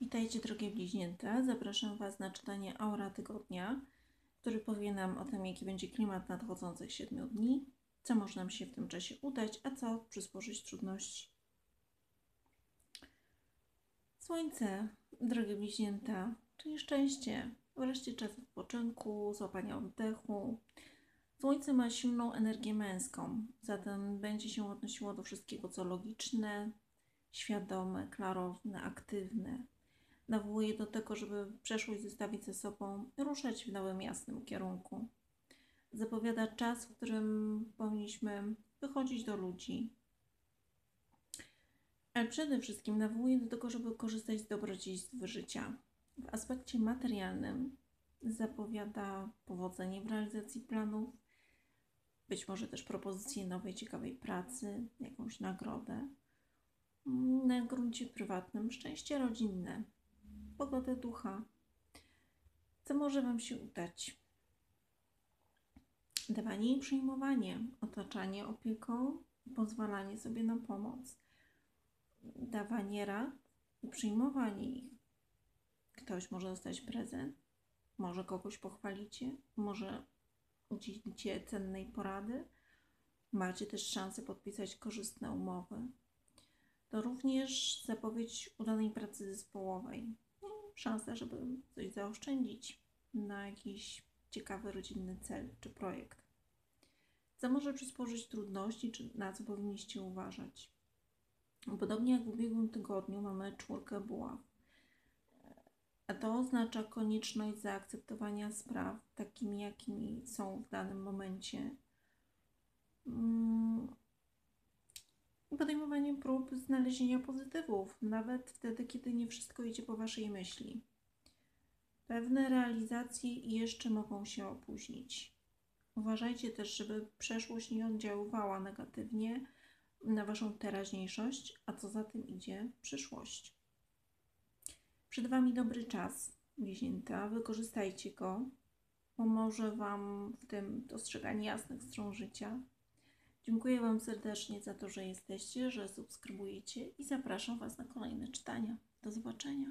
Witajcie drogie bliźnięta. Zapraszam Was na czytanie Aura Tygodnia, który powie nam o tym, jaki będzie klimat nadchodzących 7 dni, co może nam się w tym czasie udać, a co przysporzyć trudności. Słońce, drogie bliźnięta, czyli szczęście, wreszcie czas odpoczynku, złapania oddechu. Słońce ma silną energię męską, zatem będzie się odnosiło do wszystkiego, co logiczne, świadome, klarowne, aktywne. Nawołuje do tego, żeby przeszłość zostawić ze sobą, ruszać w nowym, jasnym kierunku. Zapowiada czas, w którym powinniśmy wychodzić do ludzi. Ale przede wszystkim nawołuje do tego, żeby korzystać z dobrodziejstw życia. W aspekcie materialnym zapowiada powodzenie w realizacji planów, być może też propozycję nowej, ciekawej pracy, jakąś nagrodę na gruncie prywatnym szczęście rodzinne, pogodę ducha. Co może Wam się udać? Dawanie i przyjmowanie, otaczanie opieką, pozwalanie sobie na pomoc, dawanie rad i przyjmowanie ich. Ktoś może dostać prezent, może kogoś pochwalicie, może udzielicie cennej porady. Macie też szansę podpisać korzystne umowy to również zapowiedź udanej pracy zespołowej. Szansa, żeby coś zaoszczędzić na jakiś ciekawy rodzinny cel czy projekt. Co może przysporzyć trudności, czy na co powinniście uważać? Podobnie jak w ubiegłym tygodniu mamy czwórkę buław. A to oznacza konieczność zaakceptowania spraw takimi, jakimi są w danym momencie. prób znalezienia pozytywów, nawet wtedy, kiedy nie wszystko idzie po Waszej myśli. Pewne realizacje jeszcze mogą się opóźnić. Uważajcie też, żeby przeszłość nie oddziaływała negatywnie na Waszą teraźniejszość, a co za tym idzie przyszłość. Przed Wami dobry czas, bliźnięta, wykorzystajcie go. Pomoże Wam w tym dostrzeganie jasnych stron życia, Dziękuję Wam serdecznie za to, że jesteście, że subskrybujecie i zapraszam Was na kolejne czytania. Do zobaczenia.